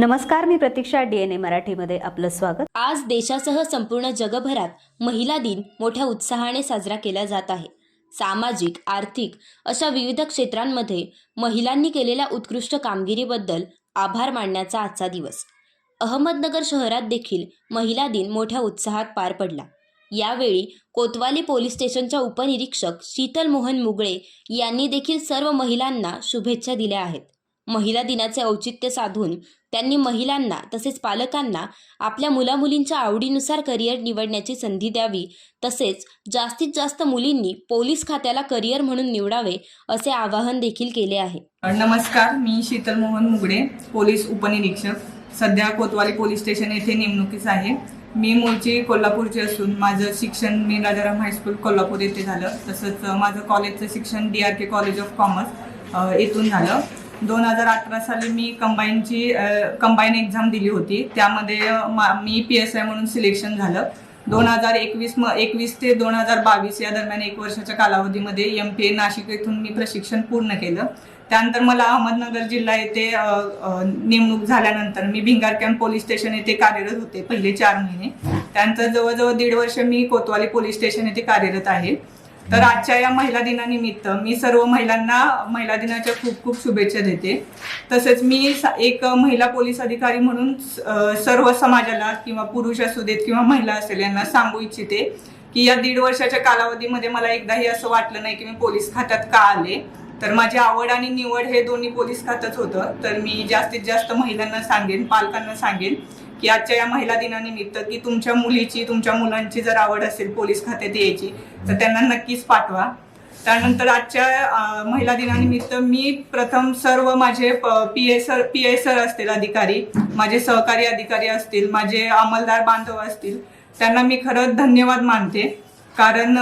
नमस्कार मी प्रतीक्षा D N A मराठीमध्ये आपलं स्वागत. आज देशासह संपूर्ण जगभरात महिला दिन मोठ्या उत्साहाने साजरा केला जात आहे. सामाजिक आर्थिक अशा विविध क्षेत्रांमध्ये महिलांनी केलेल्या उत्कृष्ट कामगिरीबद्दल आभार मानण्याचा आजचा दिवस. अहमदनगर शहरात देखील महिला दिन मोठ्या उत्साहात पार पडला. यावेळी कोतवाली पोलीस स्टेशनच्या उपनिरीक्षक शीतल मोहन मुगळे यांनी देखील सर्व महिलांना शुभेच्छा दिल्या आहेत. महिला दिनाचे औचित्य साधून त्यांनी महिलांना तसेच पालकांना आपल्या मुलामुलींच्या आवडीनुसार करिअर निवडण्याची संधी द्यावी. तसेच जास्तीत जास्त मुलींनी पोलीस खात्याला करिअर म्हणून निवडावे असे आवाहन देखील केले आहे. नमस्कार मी शीतल मोहन मुगडे पोलीस उपनिरीक्षक. सध्या कोतवाली पोलीस स्टेशन येथे नेमणुकीस आहे. मी मूळची कोल्हापूरची असून माझं शिक्षण मी राजाराम हायस्कूल कोल्हापूर येथे झालं. तसंच माझं कॉलेजचं शिक्षण D R K college of commerce येथून झालं. दोन हजार अठरा साली मी कंबाईनची कंबाईन एक्झाम दिली होती. त्यामध्ये मा- मी पी एस आय म्हणून सिलेक्शन झालं. दोन हजार एकवीस म एकवीस ते दोन हजार बावीस या दरम्यान एक वर्षाच्या कालावधीमध्ये एम पी ए नाशिक येथून मी प्रशिक्षण पूर्ण केलं. त्यानंतर मला अहमदनगर जिल्हा येथे नेमणूक झाल्यानंतर मी भिंगार कॅम्प पोलीस स्टेशन येथे कार्यरत होते पहिले चार महिने. त्यानंतर जवळजवळ दीड वर्ष मी कोतवाली पोलीस स्टेशन येथे कार्यरत आहे. तर आजच्या या महिला दिनानिमित्त मी सर्व महिलांना महिला दिनाच्या खूप खूप शुभेच्छा देते. तसेच मी एक महिला पोलीस अधिकारी म्हणून सर्व समाजाला किंवा पुरुष असू देत किंवा महिला असेल यांना सांगू इच्छिते की या दीड वर्षाच्या कालावधीमध्ये मला एकदाही असं वाटलं नाही की मी पोलीस खात्यात का आले. तर माझी आवड आणि निवड हे दोन्ही पोलीस खात्याच होतं. तर मी जास्तीत जास्त महिलांना सांगेन पालकांना सांगेन की आजच्या या महिला दिनानिमित्त की तुमच्या मुलीची तुमच्या मुलांची जर आवड असेल पोलीस खात्यात यायची तर त्यांना नक्कीच पाठवा. त्यानंतर आजच्या महिला दिनानिमित्त मी प्रथम सर्व माझे P S P S sir असतील अधिकारी माझे सहकारी अधिकारी असतील माझे अंमलदार बांधव असतील त्यांना मी खरंच धन्यवाद मानते. कारण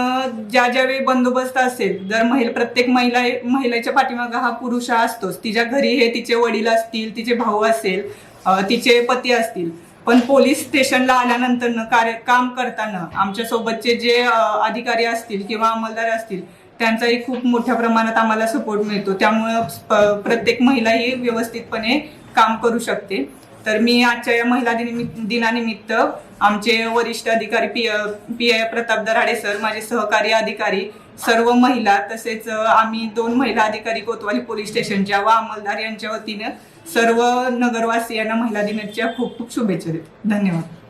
ज्या ज्या वेळी बंदोबस्त असेल जर महिला प्रत्येक महिला महिलेच्या पाठीमागं हा पुरुष असतोच तिच्या घरी हे तिचे वडील असतील तिचे भाऊ असेल तिचे पती असतील पण पोलीस स्टेशनला आल्यानंतर कार्य काम करताना आमच्या सोबतचे जे अधिकारी असतील किंवा अंमलदार असतील त्यांचाही खूप मोठ्या प्रमाणात आम्हाला सपोर्ट मिळतो. त्यामुळं प्रत्येक महिला ही व्यवस्थितपणे काम करू शकते. तर मी आजच्या या महिला दिनिमित्त दिनानिमित्त आमचे वरिष्ठ अधिकारी P P I Pratap Darade sir माझे सहकारी अधिकारी सर्व महिला तसेच आम्ही दोन महिला अधिकारी कोतवाली पोलीस स्टेशनच्या व अंमलदार यांच्या वतीनं सर्व नगरवासियांना महिला दिनाच्या खूप खूप शुभेच्छा देतो. धन्यवाद.